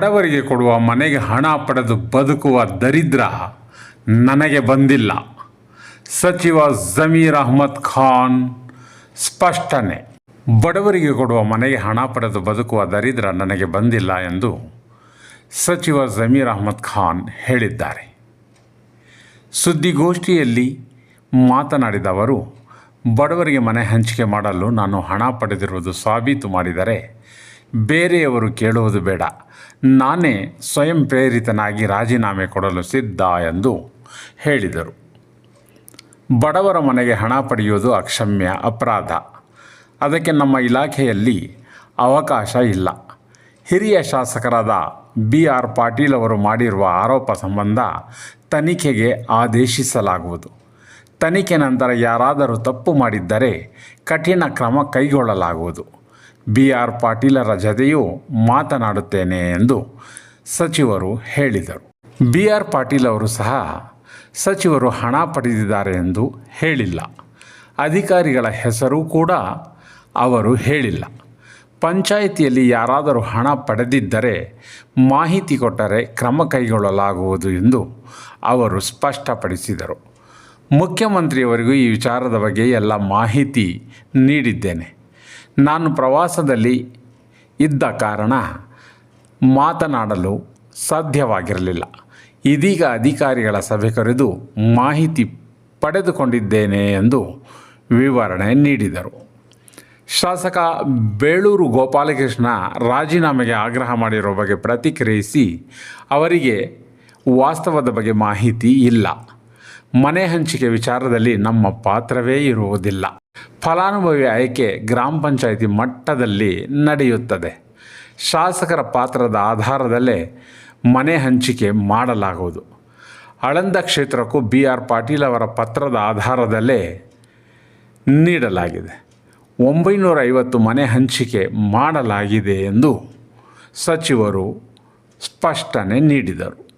ಬಡವರಿಗೆ ಕೊಡುವ ಮನೆಗೆ ಹಣ ಪಡೆದು ಬದುಕುವ ದರಿದ್ರ ನನಗೆ ಬಂದಿಲ್ಲ. ಸಚಿವ ಜಮೀರ್ ಅಹ್ಮದ್ ಖಾನ್ ಸ್ಪಷ್ಟನೆ. ಬಡವರಿಗೆ ಕೊಡುವ ಮನೆಗೆ ಹಣ ಪಡೆದು ಬದುಕುವ ದರಿದ್ರ ನನಗೆ ಬಂದಿಲ್ಲ ಎಂದು ಸಚಿವ ಜಮೀರ್ ಅಹ್ಮದ್ ಖಾನ್ ಹೇಳಿದ್ದಾರೆ. ಸುದ್ದಿಗೋಷ್ಠಿಯಲ್ಲಿ ಮಾತನಾಡಿದ ಅವರು, ಬಡವರಿಗೆ ಮನೆ ಹಂಚಿಕೆ ಮಾಡಲು ನಾನು ಹಣ ಪಡೆದಿರುವುದು ಸಾಬೀತು ಮಾಡಿದರೆ ಬೇರೆಯವರು ಕೇಳುವುದು ಬೇಡ. ನಾನೇ ಸ್ವಯಂ ಪ್ರೇರಿತನಾಗಿ ರಾಜೀನಾಮೆ ಕೊಡಲು ಸಿದ್ಧ ಎಂದು ಹೇಳಿದರು. ಬಡವರ ಮನೆಗೆ ಹಣ ಪಡೆಯುವುದು ಅಕ್ಷಮ್ಯ, ಅಪರಾಧ. ಅದಕ್ಕೆ ನಮ್ಮ ಇಲಾಖೆಯಲ್ಲಿ ಅವಕಾಶ ಇಲ್ಲ. ಹಿರಿಯ ಶಾಸಕರಾದ ಬಿ ಆರ್ ಪಾಟೀಲ್ ಅವರು ಮಾಡಿರುವ ಆರೋಪ ಸಂಬಂಧ ತನಿಖೆಗೆ ಆದೇಶಿಸಲಾಗುವುದು. ತನಿಖೆ ನಂತರ ಯಾರಾದರೂ ತಪ್ಪು ಮಾಡಿದ್ದರೆ ಕಠಿಣ ಕ್ರಮ ಕೈಗೊಳ್ಳಲಾಗುವುದು. ಬಿ ಆರ್ ಪಾಟೀಲರ ಜತೆಯೂ ಮಾತನಾಡುತ್ತೇನೆ ಎಂದು ಸಚಿವರು ಹೇಳಿದರು. ಬಿ ಆರ್ ಪಾಟೀಲ್ ಅವರು ಸಹ ಸಚಿವರು ಹಣ ಪಡೆದಿದ್ದಾರೆ ಎಂದು ಹೇಳಿಲ್ಲ. ಅಧಿಕಾರಿಗಳ ಹೆಸರು ಕೂಡ ಅವರು ಹೇಳಿಲ್ಲ. ಪಂಚಾಯಿತಿಯಲ್ಲಿ ಯಾರಾದರೂ ಹಣ ಪಡೆದಿದ್ದರೆ ಮಾಹಿತಿ ಕೊಟ್ಟರೆ ಕ್ರಮ ಕೈಗೊಳ್ಳಲಾಗುವುದು ಎಂದು ಅವರು ಸ್ಪಷ್ಟಪಡಿಸಿದರು. ಮುಖ್ಯಮಂತ್ರಿಯವರಿಗೂ ಈ ವಿಚಾರದ ಬಗ್ಗೆ ಎಲ್ಲ ಮಾಹಿತಿ ನೀಡಿದ್ದೇನೆ. ನಾನು ಪ್ರವಾಸದಲ್ಲಿ ಇದ್ದ ಕಾರಣ ಮಾತನಾಡಲು ಸಾಧ್ಯವಾಗಿರಲಿಲ್ಲ. ಇದೀಗ ಅಧಿಕಾರಿಗಳ ಸಭೆ ಕರೆದು ಮಾಹಿತಿ ಪಡೆದುಕೊಂಡಿದ್ದೇನೆ ಎಂದು ವಿವರಣೆ ನೀಡಿದರು. ಶಾಸಕ ಬೇಳೂರು ಗೋಪಾಲಕೃಷ್ಣ ರಾಜೀನಾಮೆಗೆ ಆಗ್ರಹ ಮಾಡಿರುವ ಬಗ್ಗೆ ಪ್ರತಿಕ್ರಿಯಿಸಿ ಅವರಿಗೆ ವಾಸ್ತವದ ಬಗ್ಗೆ ಮಾಹಿತಿ ಇಲ್ಲ. ಮನೆ ಹಂಚಿಕೆ ವಿಚಾರದಲ್ಲಿ ನಮ್ಮ ಪಾತ್ರವೇ ಇರುವುದಿಲ್ಲ. ಫಲಾನುಭವಿ ಆಯ್ಕೆ ಗ್ರಾಮ ಪಂಚಾಯಿತಿ ಮಟ್ಟದಲ್ಲಿ ನಡೆಯುತ್ತದೆ. ಶಾಸಕರ ಪಾತ್ರದ ಆಧಾರದಲ್ಲೇ ಮನೆ ಹಂಚಿಕೆ ಮಾಡಲಾಗುವುದು. ಆಳಂದ ಕ್ಷೇತ್ರಕ್ಕೂ ಬಿ ಆರ್ ಪಾಟೀಲ್ ಅವರ ಪತ್ರದ ಆಧಾರದಲ್ಲೇ ನೀಡಲಾಗಿದೆ. ಒಂಬೈನೂರ ಐವತ್ತು ಮನೆ ಹಂಚಿಕೆ ಮಾಡಲಾಗಿದೆ ಎಂದು ಸಚಿವರು ಸ್ಪಷ್ಟನೆ ನೀಡಿದರು.